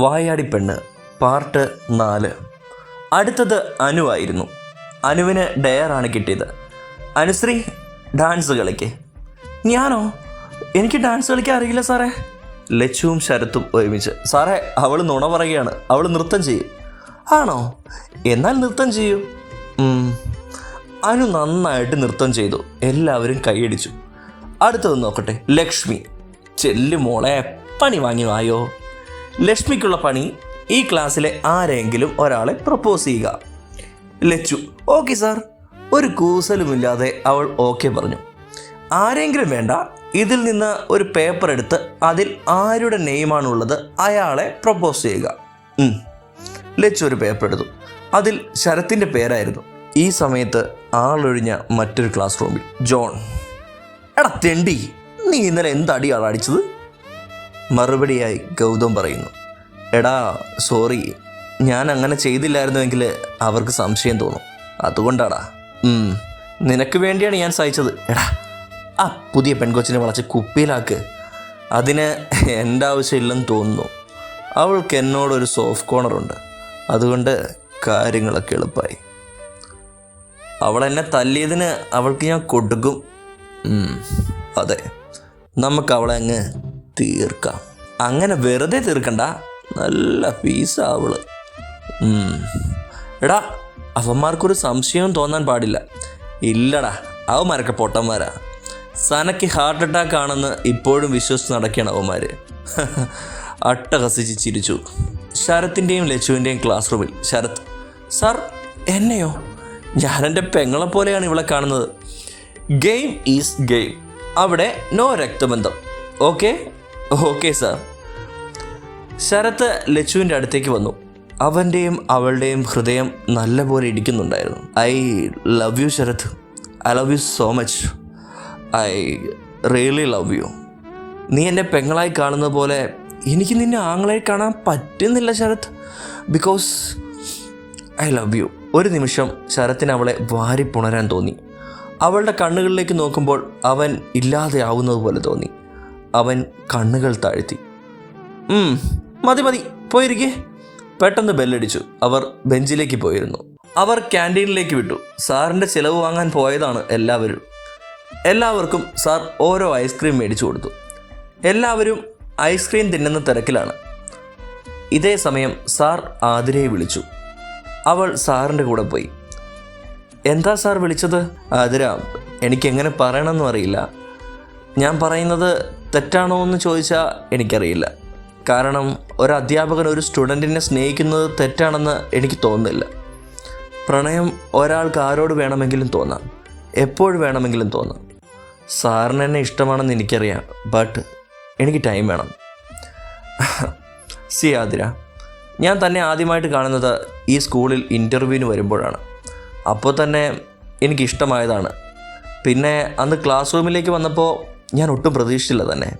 വായാടി പെണ്ണ് പാർട്ട് നാല്. അടുത്തത് അനു ആയിരുന്നു. അനുവിന് ഡെയറാണ് കിട്ടിയത്. അനുശ്രീ ഡാൻസ് കളിക്ക്. ഞാനോ? എനിക്ക് ഡാൻസ് കളിക്കാൻ അറിയില്ല സാറേ. ലച്ചുവും ശരത്തും ഒരുമിച്ച്. സാറേ അവൾ നുണ പറയുകയാണ്. അവൾ നൃത്തം ചെയ്യും. ആണോ? എന്നാൽ നൃത്തം ചെയ്യൂ. അനു നന്നായിട്ട് നൃത്തം ചെയ്തു. എല്ലാവരും കൈയടിച്ചു. അടുത്തത് നോക്കട്ടെ. ലക്ഷ്മി. ചെല്ലു മോളെ പണി വാങ്ങി വായോ? ലക്ഷ്മിക്കുള്ള പണി ഈ ക്ലാസ്സിലെ ആരെങ്കിലും ഒരാളെ പ്രപ്പോസ് ചെയ്യുക. Lachu okay sir. ഒരു കൂസലുമില്ലാതെ അവൾ ഓക്കെ പറഞ്ഞു. ആരെങ്കിലും വേണ്ട ഇതിൽ നിന്ന് ഒരു പേപ്പർ എടുത്ത് അതിൽ ആരുടെ നെയിമാണുള്ളത് അയാളെ പ്രപ്പോസ് ചെയ്യുക. ലച്ചു ഒരു പേപ്പർ എടുത്തു. അതിൽ ശരത്തിന്റെ പേരായിരുന്നു. ഈ സമയത്ത് ആളൊഴിഞ്ഞ മറ്റൊരു ക്ലാസ് റൂമിൽ ജോൺ. എടാ തെണ്ടി നീ ഇന്നലെ എന്തടിയാണ് അടിച്ചത് മറുപടിയായി ഗൗതം പറയുന്നു. എടാ സോറി. ഞാൻ അങ്ങനെ ചെയ്തില്ലായിരുന്നുവെങ്കിൽ അവർക്ക് സംശയം തോന്നും. അതുകൊണ്ടാടാ. നിനക്ക് വേണ്ടിയാണ് ഞാൻ സഹിച്ചത്. എടാ ആ പുതിയ പെൺകൊച്ചിനെ വളച്ച് കുപ്പിയിലാക്ക്. അതിന് എന്റെ ആവശ്യമില്ലെന്ന് തോന്നുന്നു. അവൾക്ക് എന്നോടൊരു സോഫ്റ്റ് കോർണറുണ്ട് അതുകൊണ്ട് കാര്യങ്ങളൊക്കെ എളുപ്പമായി അവൾ എന്നെ തല്ലിയതിന് അവൾക്ക് ഞാൻ കൊടുക്കും. അതെ. നമുക്ക് അവളെ അങ്ങ് തീർക്കാം. അങ്ങനെ വെറുതെ തീർക്കണ്ട. നല്ല ഫീസ് അവൾ. എടാ അവന്മാർക്കൊരു സംശയവും തോന്നാൻ പാടില്ല. ഇല്ലടാ അവന്മാരൊക്കെ പൊട്ടന്മാരാ. സനക്ക് ഹാർട്ട് അറ്റാക്ക് ആണെന്ന് ഇപ്പോഴും വിശ്വസിച്ച് നടക്കുകയാണ് അവന്മാർ അട്ടഹസിച്ച് ചിരിച്ചു. ശരത്തിന്റെയും ലച്ചുവിന്റെയും ക്ലാസ് റൂമിൽ ശരത് സാർ എന്നെയോ? ഞാൻ എന്റെ പെങ്ങളെ പോലെയാണ് ഇവളെ കാണുന്നത്. Game is game. അവിടെ നോ രക്തബന്ധം. ഓക്കെ? Okay sir. ശരത്ത് ലച്ചുവിന്റെ അടുത്തേക്ക് വന്നു. അവന്റെയും അവളുടെയും ഹൃദയം നല്ലപോലെ ഇടിക്കുന്നുണ്ടായിരുന്നു. I love you Sarath I love you so much. I really love you. നീ എന്റെ പെങ്ങളായി കാണുന്ന പോലെ എനിക്ക് നിന്നെ ആങ്ങളായി കാണാൻ പറ്റുന്നില്ല Sarath because I love you. ഒരു നിമിഷം ശരത്തിന് അവളെ വാരി പുണരാൻ തോന്നി. അവളുടെ കണ്ണുകളിലേക്ക് നോക്കുമ്പോൾ അവൻ ഇല്ലാതെയാവുന്നത് പോലെ തോന്നി. അവൻ കണ്ണുകൾ താഴ്ത്തി. മതി മതി പോയിരിക്കേ. പെട്ടെന്ന് ബെല്ലടിച്ചു. അവർ ബെഞ്ചിലേക്ക് പോയിരുന്നു. അവർ ക്യാന്റീനിലേക്ക് വിട്ടു. സാറിന്റെ ചിലവ് വാങ്ങാൻ പോയതാണ് എല്ലാവരും. എല്ലാവർക്കും സാർ ഓരോ ഐസ്ക്രീം മേടിച്ചു കൊടുത്തു. എല്ലാവരും ഐസ്ക്രീം തിന്നുന്ന തിരക്കിലാണ്. ഇതേ സമയം സാർ ആതിരയെ വിളിച്ചു. അവൾ സാറിന്റെ കൂടെ പോയി. എന്താ സാർ വിളിച്ചത്? ആതിര എനിക്കെങ്ങനെ പറയണമെന്നും അറിയില്ല. ഞാൻ പറയുന്നത് തെറ്റാണോ എന്ന് ചോദിച്ചാൽ എനിക്കറിയില്ല. കാരണം ഒരു അധ്യാപകൻ ഒരു സ്റ്റുഡന്റിനെ സ്നേഹിക്കുന്നത് തെറ്റാണെന്ന് എനിക്ക് തോന്നുന്നില്ല. പ്രണയം ഒരാൾക്ക് ആരോട് വേണമെങ്കിലും തോന്നാം. എപ്പോൾ വേണമെങ്കിലും തോന്നാം. സാറിന് എന്നെ ഇഷ്ടമാണെന്ന് എനിക്കറിയാം. ബട്ട് എനിക്ക് ടൈം വേണം. സി ആതിര ഞാൻ തന്നെ ആദ്യമായിട്ട് കാണുന്നത് ഈ സ്കൂളിൽ ഇന്റർവ്യൂവിന് വരുമ്പോഴാണ്. അപ്പോൾ തന്നെ എനിക്കിഷ്ടമായതാണ്. പിന്നെ അന്ന് ക്ലാസ് റൂമിലേക്ക് വന്നപ്പോൾ ഞാൻ ഒട്ടും പ്രതീക്ഷിച്ചില്ല തന്നെ.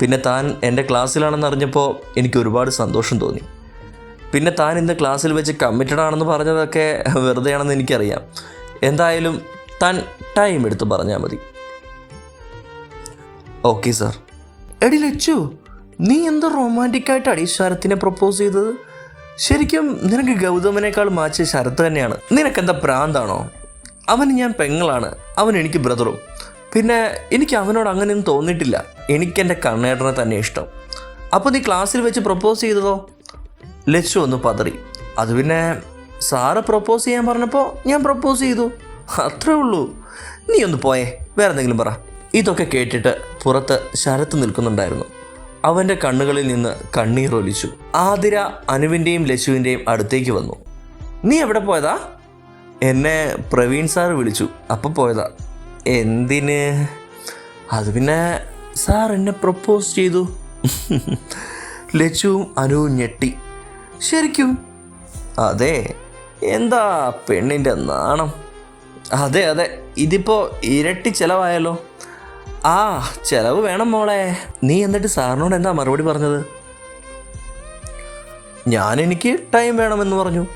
പിന്നെ താൻ എന്റെ ക്ലാസ്സിലാണെന്ന് അറിഞ്ഞപ്പോൾ എനിക്ക് ഒരുപാട് സന്തോഷം തോന്നി. പിന്നെ താൻ ഇന്ന് ക്ലാസ്സിൽ വെച്ച് കമ്മിറ്റഡ് ആണെന്ന് പറഞ്ഞതൊക്കെ വെറുതെയാണെന്ന് എനിക്കറിയാം. എന്തായാലും താൻ ടൈം എടുത്ത് പറഞ്ഞാൽ മതി. ഓക്കെ സാർ എടി ലച്ചു നീ എന്താ റൊമാന്റിക്കായിട്ട് അടി ശരത്തിനെ പ്രപ്പോസ് ചെയ്തത്? ശരിക്കും നിനക്ക് ഗൗതമനേക്കാൾ മാച്ച് ശരത്ത് തന്നെയാണ്. നിനക്കെന്താ പ്രാന്താണോ? അവന് ഞാൻ പെങ്ങളാണ്. അവൻ എനിക്ക് ബ്രദറും പിന്നെ എനിക്ക് അവനോട് അങ്ങനെയൊന്നും തോന്നിയിട്ടില്ല. എനിക്ക് എന്റെ കണ്ണേട്ടനെ തന്നെ ഇഷ്ടം. അപ്പോൾ നീ ക്ലാസ്സിൽ വെച്ച് പ്രപ്പോസ് ചെയ്തതോ? ലച്ചു ഒന്ന് പതറി. അത് പിന്നെ സാറ് പ്രപ്പോസ് ചെയ്യാൻ പറഞ്ഞപ്പോൾ ഞാൻ പ്രപ്പോസ് ചെയ്തു. അത്രേ ഉള്ളൂ. നീ ഒന്ന് പോയേ. വേറെ എന്തെങ്കിലും പറ. ഇതൊക്കെ കേട്ടിട്ട് പുറത്ത് ശരത്ത് നിൽക്കുന്നുണ്ടായിരുന്നു. അവന്റെ കണ്ണുകളിൽ നിന്ന് കണ്ണീർ ഒലിച്ചു. ആതിര അനുവിന്റെയും ലച്ചുവിന്റെയും അടുത്തേക്ക് വന്നു. നീ എവിടെ പോയതാ? എന്നെ പ്രവീൺ സാർ വിളിച്ചു. അപ്പം പോയതാ. എന്തിന്? അത് പിന്നെ സാർ എന്നെ പ്രപ്പോസ് ചെയ്തു. ലച്ചുവും അനുവും ഞെട്ടി. ശരിക്കും? അതെ. എന്താ പെണ്ണിന്റെ നാണം? അതെ അതെ. ഇതിപ്പോൾ ഇരട്ടി ചിലവായല്ലോ. ആ ചിലവ് വേണം മോളെ. നീ എന്നിട്ട് സാറിനോട് എന്താ മറുപടി പറഞ്ഞത്? ഞാൻ എനിക്ക് ടൈം വേണമെന്ന് പറഞ്ഞു.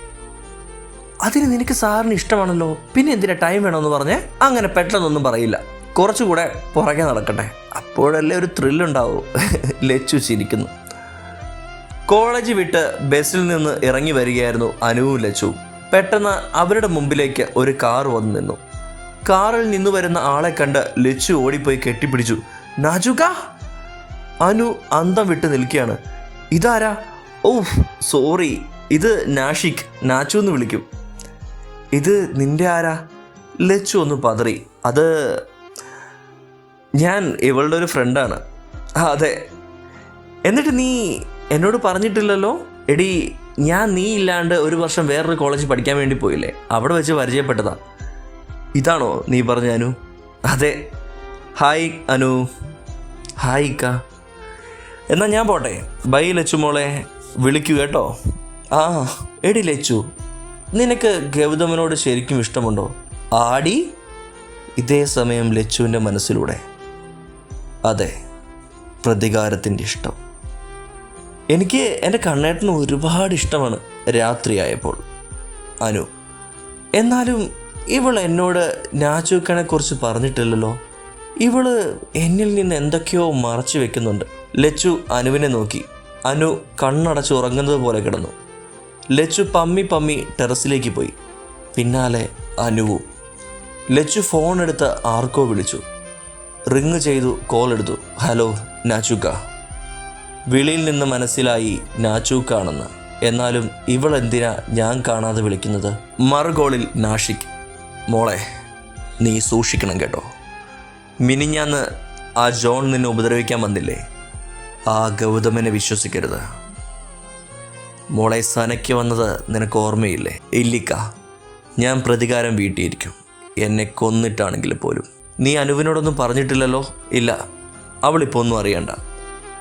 അതിന് നിനക്ക് സാറിന് ഇഷ്ടമാണല്ലോ? പിന്നെ എന്തിനാ ടൈം വേണമെന്ന് പറഞ്ഞേ അങ്ങനെ പെട്ടെന്നൊന്നും പറയില്ല. കുറച്ചുകൂടെ പുറകെ നടക്കട്ടെ. അപ്പോഴല്ലേ ഒരു ത്രില്ലുണ്ടാവൂ ലച്ചു ചിരിക്കുന്നു. കോളേജ് വിട്ട് ബസ്സിൽ നിന്ന് ഇറങ്ങി വരികയായിരുന്നു അനുവും ലച്ചു പെട്ടെന്ന് അവരുടെ മുമ്പിലേക്ക് ഒരു കാർ വന്നു നിന്നു. കാറിൽ നിന്ന് വരുന്ന ആളെ കണ്ട് ലച്ചു ഓടിപ്പോയി കെട്ടിപ്പിടിച്ചു. നാജുക! അനു അന്തം വിട്ട് നിൽക്കുകയാണ്. ഇതാരാ? Oh sorry. ഇത് നാഷിക്. നാച്ചു എന്ന് വിളിക്കും. ഇത് നിന്റെ ആരാ? ലച്ചു ഒന്ന് പതറി. അത് ഞാൻ ഇവളുടെ ഒരു ഫ്രണ്ടാണ് അതെ. എന്നിട്ട് നീ എന്നോട് പറഞ്ഞിട്ടില്ലല്ലോ? എടി ഞാൻ നീ ഇല്ലാണ്ട് ഒരു വർഷം വേറൊരു കോളേജിൽ പഠിക്കാൻ വേണ്ടി പോയില്ലേ? അവിടെ വെച്ച് പരിചയപ്പെട്ടതാ. ഇതാണോ നീ പറഞ്ഞ അനു? അതെ. ഹായ് അനു. ഹായ് ഇക്ക. എന്നാ ഞാൻ പോട്ടെ. ബൈ ലച്ചു മോളെ. വിളിക്കൂ കേട്ടോ. ആ എടി ലച്ചു. നിനക്ക് ഗൗതമനോട് ശരിക്കും ഇഷ്ടമുണ്ടോ? ആടി ഇതേ സമയം ലച്ചുവിന്റെ മനസ്സിലൂടെ. അതെ പ്രതികാരത്തിന്റെ ഇഷ്ടം. എനിക്ക് എന്റെ കണ്ണേട്ടന് ഒരുപാട് ഇഷ്ടമാണ് രാത്രിയായപ്പോൾ. അനു എന്നാലും ഇവൾ എന്നോട് നാച്ചുക്കനെ കുറിച്ച് പറഞ്ഞിട്ടില്ലല്ലോ. ഇവൾ എന്നിൽ നിന്ന് എന്തൊക്കെയോ മറച്ചു വെക്കുന്നുണ്ട്. ലച്ചു അനുവിനെ നോക്കി. അനു കണ്ണടച്ച് ഉറങ്ങുന്നത് പോലെ കിടന്നു. ലച്ചു പമ്മി പമ്മി ടെറസിലേക്ക് പോയി. പിന്നാലെ അനുവും ലച്ചു ഫോൺ എടുത്ത് ആർക്കോ വിളിച്ചു. റിങ് ചെയ്തു കോൾ എടുത്തു. ഹലോ നാച്ചുക്ക. വിളിയിൽ നിന്ന് മനസ്സിലായി നാച്ചൂക്കാണെന്ന്. എന്നാലും ഇവൾ എന്തിനാ ഞാൻ കാണാതെ വിളിക്കുന്നത്? മറുകോളിൽ നാഷിക്. മോളെ നീ സൂക്ഷിക്കണം കേട്ടോ. മിനിഞ്ഞാന്ന് ആ ജോൺ നിന്നെ ഉപദ്രവിക്കാൻ വന്നില്ലേ? ആ ഗൗതമനെ വിശ്വസിക്കരുത്. മോളെ സനയ്ക്ക് വന്നത് നിനക്ക് ഓർമ്മയില്ലേ? ഇല്ലിക്ക ഞാൻ പ്രതികാരം വീട്ടിയിരിക്കും. എന്നെ കൊന്നിട്ടാണെങ്കിൽ പോലും. നീ അനുവിനോടൊന്നും പറഞ്ഞിട്ടില്ലല്ലോ? ഇല്ല അവളിപ്പോ ഒന്നും അറിയണ്ട.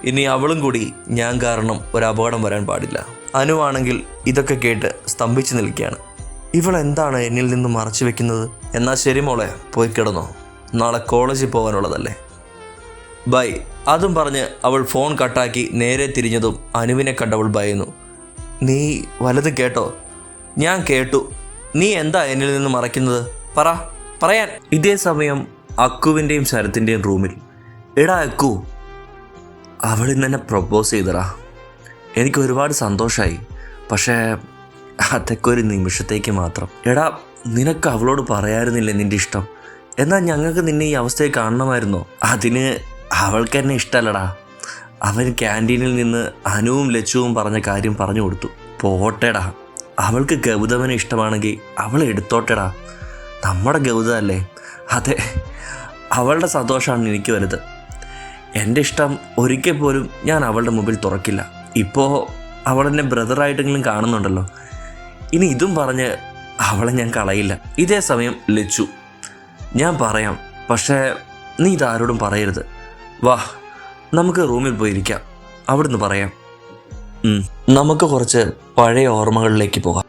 ഇനി അവളും കൂടി ഞാൻ കാരണം ഒരു അപകടം വരാൻ പാടില്ല. അനുവാണെങ്കിൽ ഇതൊക്കെ കേട്ട് സ്തംഭിച്ചു നിൽക്കുകയാണ്. ഇവൾ എന്താണ് എന്നിൽ നിന്ന് മറച്ചു വെക്കുന്നത്? എന്നാൽ ശരി മോളെ പോയി കിടന്നോ. നാളെ കോളേജിൽ പോകാനുള്ളതല്ലേ? ബൈ. അതും പറഞ്ഞ് അവൾ ഫോൺ കട്ടാക്കി നേരെ തിരിഞ്ഞതും അനുവിനെ കണ്ടവൾ ഭയന്നു. നീ വലത് കേട്ടോ. ഞാൻ കേട്ടു. നീ എന്താ എന്നിൽ നിന്ന് മറയ്ക്കുന്നത്? പറ പറയാൻ. ഇതേ സമയം അക്കുവിന്റെയും ശരത്തിന്റെയും റൂമിൽ എടാ അക്കു അവൾ ഇന്ന് എന്നെ പ്രപ്പോസ് ചെയ്തടാ. എനിക്ക് ഒരുപാട് സന്തോഷമായി പക്ഷേ അതൊക്കെ ഒരു നിമിഷത്തേക്ക് മാത്രം. എടാ നിനക്ക് അവളോട് പറയാറുന്നില്ലേ നിന്റെ ഇഷ്ടം? എന്നാൽ ഞങ്ങൾക്ക് നിന്നെ ഈ അവസ്ഥയിൽ കാണണമായിരുന്നോ. അതിന് അവൾക്ക് എന്നെ ഇഷ്ടമല്ലടാ അവൻ ക്യാന്റീനിൽ നിന്ന് അനുവും ലച്ചുവും പറഞ്ഞ കാര്യം പറഞ്ഞു കൊടുത്തു. പോട്ടെടാ. അവൾക്ക് ഗൗതമനെ ഇഷ്ടമാണെങ്കിൽ അവൾ എടുത്തോട്ടെടാ. നമ്മുടെ ഗൗതമല്ലേ അതെ. അവളുടെ സന്തോഷമാണ് എനിക്ക് വലുത്. എന്റെ ഇഷ്ടം ഒരിക്കൽ പോലും ഞാൻ അവളുടെ മുമ്പിൽ തുറക്കില്ല. ഇപ്പോൾ അവളെന്നെ ബ്രദറായിട്ടെങ്കിലും കാണുന്നുണ്ടല്ലോ. ഇനി ഇതും പറഞ്ഞ് അവളെ ഞാൻ കളയില്ല. ഇതേ സമയം ലച്ചു. ഞാൻ പറയാം. പക്ഷേ നീ ഇതാരോടും പറയരുത്. വാ നമുക്ക് റൂമിൽ പോയിരിക്കാം. അവിടുന്ന് പറയാം. നമുക്ക് കുറച്ച് പഴയ ഓർമ്മകളിലേക്ക് പോകാം.